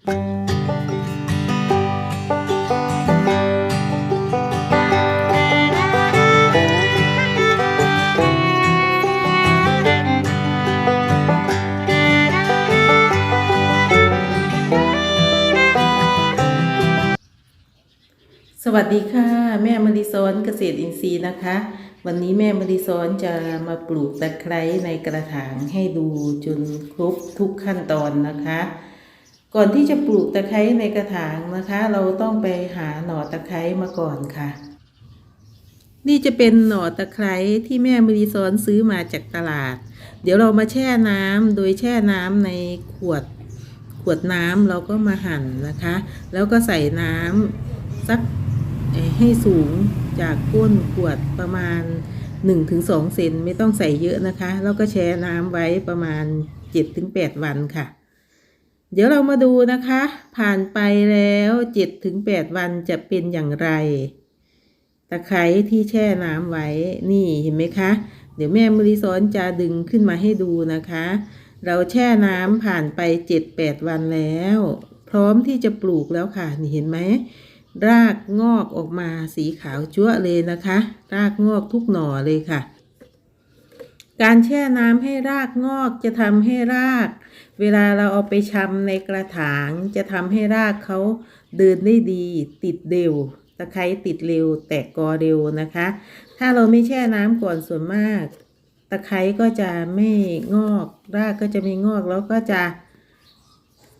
สวัสดีค่ะ แม่มาริซอนเกษตรอินทรีย์นะคะ วันนี้แม่มาริซอนจะมาปลูกตะไคร้ในกระถางให้ดูจนครบทุกขั้นตอนนะคะ ก่อนที่จะปลูกตะไคร้ในกระถางนะคะ เราต้องไปหาหน่อตะไคร้มาก่อนค่ะ นี่จะเป็นหน่อตะไคร้ที่แม่มริซอนซื้อมาจากตลาด เดี๋ยวเรามาแช่น้ำโดยแช่น้ำในขวดขวดน้ำเราก็มาหั่นนะคะ แล้วก็ใส่น้ำสักให้สูงจากก้นขวดประมาณ 1-2 เซนไม่ต้องใส่เยอะนะคะ แล้วก็แช่น้ำไว้ประมาณ 7-8 วันค่ะ เดี๋ยวเรามาดูนะคะ ผ่านไปแล้ว7-8วันจะเป็นอย่างไร ตะไคร้ที่แช่น้ำไว้นี่เห็นไหมคะ เดี๋ยวแม่มริซ้อนจะดึงขึ้นมาให้ดูนะคะ เราแช่น้ำผ่านไปเจ็ดแปดวันแล้ว พร้อมที่จะปลูกแล้วค่ะ นี่เห็นไหม รากงอกออกมาสีขาวจั๊วเลยนะคะ รากงอกทุกหน่อเลยค่ะ การแช่น้ำให้รากงอกจะทำให้ราก เวลาเราเอาไปชำในกระถางจะทำให้รากเขาเดินได้ดี ติดเร็วตะไคร้ติดเร็ว แตกกอเร็วนะคะ ถ้าเราไม่แช่น้ำก่อนส่วนมาก ตะไคร้ก็จะไม่งอก รากก็จะไม่งอกแล้วก็จะ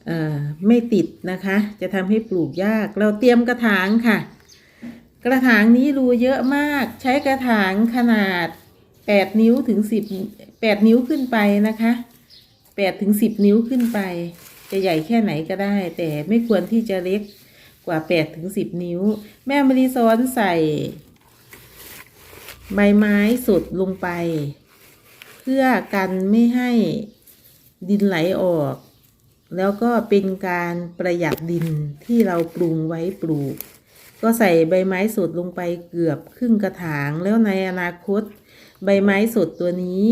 เอ่อไม่ติดนะคะ จะทำให้ปลูกยาก เราเตรียมกระถางค่ะ กระถางนี้รูเยอะมาก ใช้กระถางขนาด 8 นิ้วถึง 10 8 นิ้วขึ้นไปนะคะ 8ถึง10นิ้วขึ้นไป จะใหญ่แค่ไหนก็ได้ แต่ไม่ควรที่จะเล็กกว่า8ถึง10นิ้ว แม่มะลิซ้อนใส่ ใบไม้สดลงไป เพื่อกันไม่ให้ดินไหลออก แล้วก็เป็นการประหยัดดินที่เราปรุงไว้ปลูก ก็ใส่ใบไม้สดลงไปเกือบครึ่งกระถางแล้วในอนาคต ใบไม้สดตัวนี้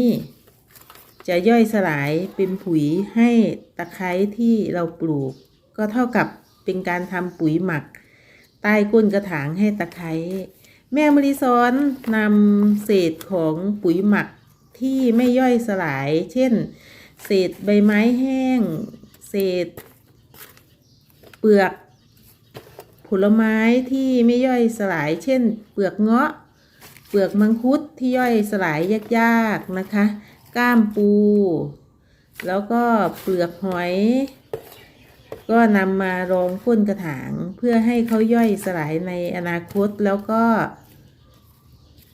จะย่อยสลายเป็นปุ๋ยให้ตะไคร้ที่เราปลูก ก็เท่ากับเป็นการทำปุ๋ยหมัก ใต้ก้นกระถางให้ตะไคร้แม่มริซ้อนนำเศษของปุ๋ยหมักที่ไม่ย่อยสลาย เช่น เศษใบไม้แห้ง เศษ เปลือก ผลไม้ที่ไม่ย่อยสลาย เช่น เปลือกเงาะ เปลือกมังคุดที่ย่อยสลายยากๆนะคะ ก้ามปู แล้วก็เปลือกหอย ก็นำมารองก้นกระถางเพื่อให้เขาย่อยสลายในอนาคตแล้วก็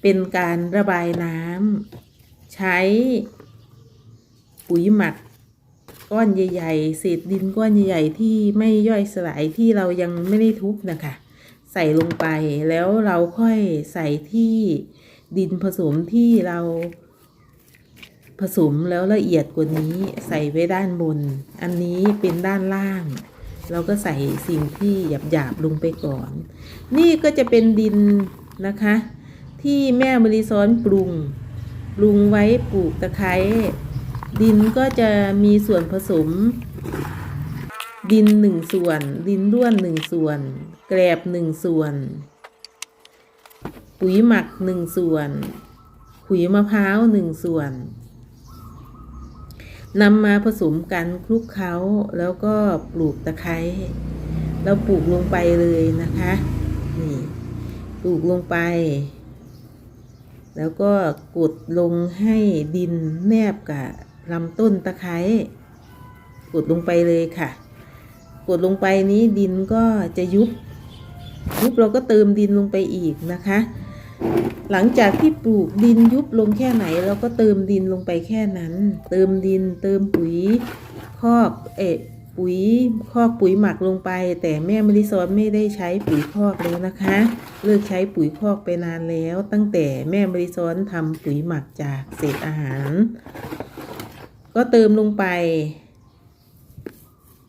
เป็นการระบายน้ำใช้ปุ๋ยหมักก้อนใหญ่ๆเศษดินก้อนใหญ่ๆที่ไม่ย่อยสลายที่เรายังไม่ได้ทุบนะคะ ใส่ลงไปแล้วเราค่อยใส่ที่ดินผสมที่เรา ผสมแล้วละเอียดกว่านี้ใส่ไว้ด้านบน อันนี้เป็นด้านล่าง เราก็ใส่สิ่งที่หยาบๆลงไปก่อน นี่ก็จะเป็นดินนะคะ ที่แม่มริซ้อนปรุง ปรุงไว้ปลูกตะไคร้ดินก็จะมีส่วนผสม ดินหนึ่งส่วน ดินร่วนหนึ่งส่วน แกลบหนึ่งส่วน ปุ๋ยหมักหนึ่งส่วน ขุยมะพร้าวหนึ่งส่วน นำมาผสมกันคลุกเคล้าแล้วก็ปลูกตะไคร้เราปลูกลงไปเลยนะคะนี่ปลูกลงไป แล้วก็กดลงให้ดินแนบกับลำต้นตะไคร้กดลงไปเลยค่ะ กดลงไปนี้ดินก็จะยุบยุบเราก็เติมดินลงไปอีกนะคะ หลังจากที่ปลูกดินยุบลงแค่ไหน เราก็เติมดินลงไปแค่นั้น เติมดินเติมปุ๋ยคอกเอะปุ๋ยคอกปุ๋ยหมักลงไป แต่แม่มริซอนไม่ได้ใช้ปุ๋ยคอกแล้วนะคะ เลิกใช้ปุ๋ยคอกไปนานแล้ว ตั้งแต่แม่มริซอนทำปุ๋ยหมักจากเศษอาหาร ก็เติมลงไป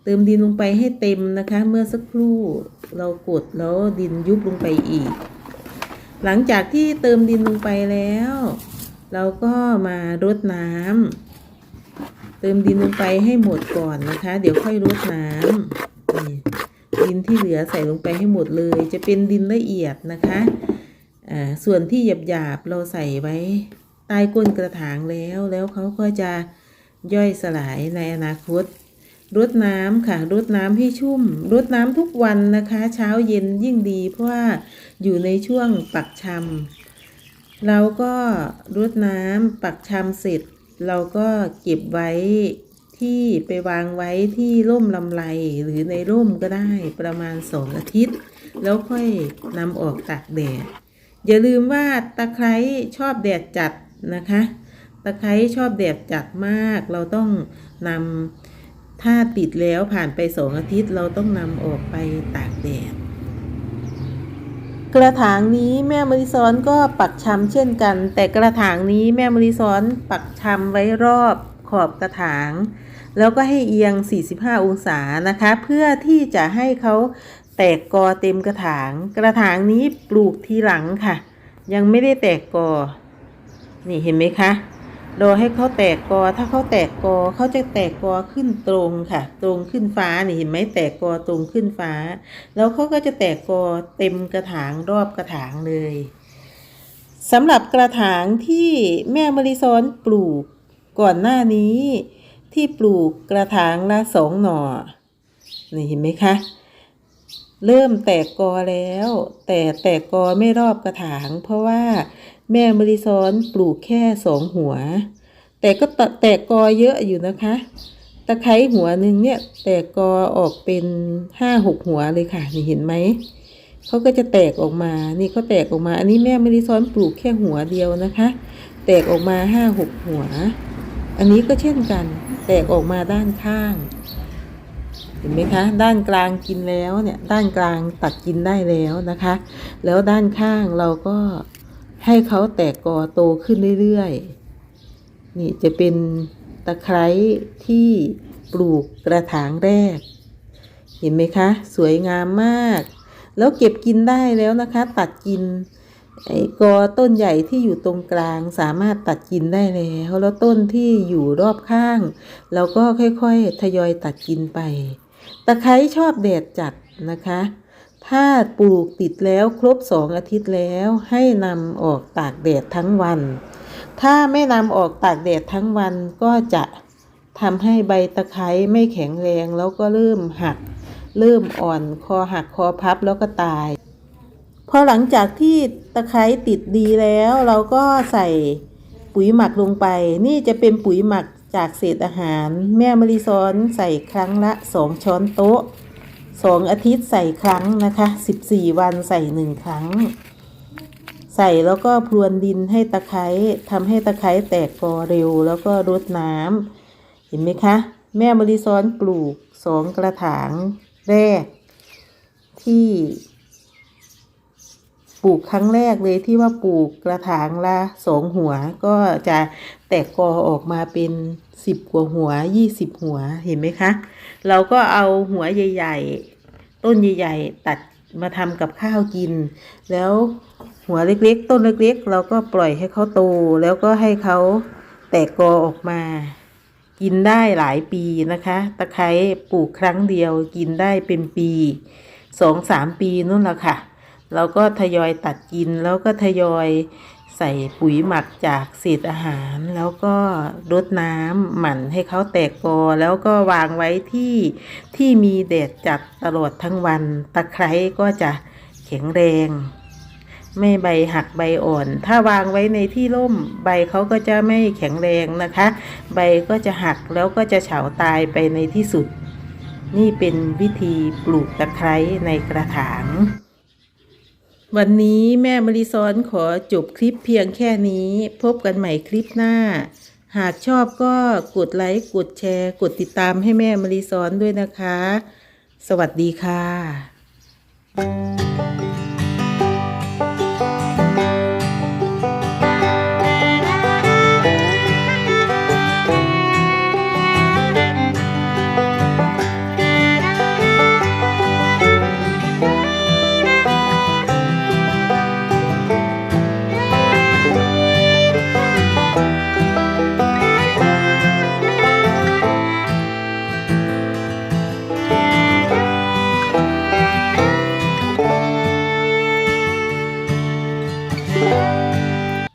เติมดินลงไปให้เต็มนะคะ เมื่อสักครู่เรากดแล้วดินยุบลงไปอีก หลังจากที่เติมดินลงไปแล้ว เราก็มารดน้ำเติมดินลงไปให้หมดก่อนนะคะ เดี๋ยวค่อยรดน้ำนี่ที่เหลือใส่ลงไปให้หมดเลย จะเป็นดินละเอียดนะคะอ่าส่วนที่หยาบๆเราใส่ไว้ใต้ก้นกระถางแล้ว แล้วเขาก็จะย่อยสลายในอนาคต รดน้ำค่ะรดน้ำให้ชุ่มรดน้ำทุกวันนะคะ เช้าเย็นยิ่งดี เพราะว่าอยู่ในช่วงปักชำเราก็รดน้ำปักชำเสร็จ เราก็เก็บไว้ที่ไปวางไว้ที่ร่มลำไรหรือในร่มก็ได้ประมาณสองอาทิตย์ แล้วค่อยนำออกตากแดด อย่าลืมว่าตะไคร้ชอบแดดจัดนะคะ ตะไคร้ชอบแดดจัดมาก เราต้องนำ ถ้าติดแล้วผ่านไปสองอาทิตย์เราต้องนำออกไปตากแดด กระถางนี้แม่มริซ้อนก็ปักชำเช่นกัน แต่กระถางนี้แม่มริซ้อนปักชำไว้รอบขอบกระถาง แล้วก็ให้เอียง 45 องศานะคะ เพื่อที่จะให้เขาแตกกอเต็มกระถาง กระถางนี้ปลูกทีหลังค่ะ ยังไม่ได้แตกกอ นี่เห็นไหมคะ รอให้เขาแตกกอ ถ้าเขาแตกกอเขาจะแตกกอขึ้นตรงค่ะ ตรงขึ้นฟ้านี่เห็นไหมแตกกอตรงขึ้นฟ้า แล้วเขาก็จะแตกกอเต็มกระถางรอบกระถางเลยสำหรับกระถางที่แม่มริซ้อนปลูกก่อนหน้านี้ ที่ปลูกกระถางละสองหน่อนี่เห็นไหมคะเริ่มแตกกอแล้ว แต่แตกกอไม่รอบกระถาง เพราะว่า แม่มริซ้อนปลูกแค่สองหัว แต่ก็ตแตกกอเยอะอยู่นะคะ ตะไคร้หัวหนึ่งเนี่ยแตกกอออกเป็นห้าหกหัวเลยค่ะ นี่เห็นไหม เขาก็จะแตกออกมา นี่เขาแตกออกมา อันนี้แม่มริซ้อนปลูกแค่หัวเดียวนะคะ แตกออกมาห้าหกหัว อันนี้ก็เช่นกัน แตกออกมาด้านข้างเห็นไหมคะด้านกลางกินแล้วเนี่ยด้านกลางตัดกินได้แล้วนะคะ แล้วด้านข้างเราก็ ให้เขาแตกกอโตขึ้นเรื่อยๆ นี่จะเป็นตะไคร้ที่ปลูกกระถางแรก เห็นไหมคะ สวยงามมาก แล้วเก็บกินได้แล้วนะคะ ตัดกินไอ้กอต้นใหญ่ที่อยู่ตรงกลางสามารถตัดกินได้แล้วแล้วต้นที่อยู่รอบข้าง เราก็ค่อยๆ ทยอยตัดกินไป ตะไคร้ชอบแดดจัดนะคะ ถ้าปลูกติดแล้วครบสองอาทิตย์แล้วให้นำออกตากแดดทั้งวัน ถ้าไม่นำออกตากแดดทั้งวันก็จะทำให้ใบตะไคร้ไม่แข็งแรงแล้วก็เริ่มหัก เริ่มอ่อนคอหักคอพับแล้วก็ตาย พอหลังจากที่ตะไคร้ติดดีแล้วเราก็ใส่ปุ๋ยหมักลงไป นี่จะเป็นปุ๋ยหมักจากเศษอาหาร แม่มริซ้อนใส่ครั้งละสองช้อนโต๊ะ สองอาทิตย์ใส่ครั้งนะคะสิบสี่วันใส่หนึ่งครั้ง ใส่แล้วก็พรวนดินให้ตะไคร้ทำให้ตะไคร้แตกกอเร็ว แล้วก็รดน้ำเห็นไหมคะ แม่มริซ้อนปลูกสองกระถางแรก ที่ปลูกครั้งแรกเลยที่ว่าปลูกกระถางละสองหัวก็จะแตกกอออกมาเป็นสิบกว่าหัวยี่สิบหัวเห็นไหมคะ เราก็เอาหัวใหญ่ ต้นใหญ่ๆตัดมาทำกับข้าวกิน แล้วหัวเล็กๆ ต้นเล็กๆ เราก็ปล่อยให้เขาโต แล้วก็ให้เขาแตกกอออกมา กินได้หลายปีนะคะ ตะไคร้ปลูกครั้งเดียวกินได้เป็นปีสองสามปีนู่นละค่ะ เราก็ทยอยตัดกินแล้วก็ทยอย ใส่ปุ๋ยหมักจากเศษอาหาร แล้วก็รดน้ำหมั่นให้เขาแตกกอ แล้วก็วางไว้ที่ที่มีแดดจัดตลอดทั้งวัน ตะไคร้ก็จะแข็งแรง ไม่ใบหักใบอ่อน ถ้าวางไว้ในที่ร่มใบเขาก็จะไม่แข็งแรงนะคะ ใบก็จะหักแล้วก็จะเฉาตายไปในที่สุด นี่เป็นวิธีปลูกตะไคร้ในกระถาง วันนี้แม่มริซ้อนขอจบคลิปเพียงแค่นี้ พบกันใหม่คลิปหน้า หากชอบก็กดไลค์กดแชร์ กดติดตามให้แม่มริซ้อนด้วยนะคะ สวัสดีค่ะ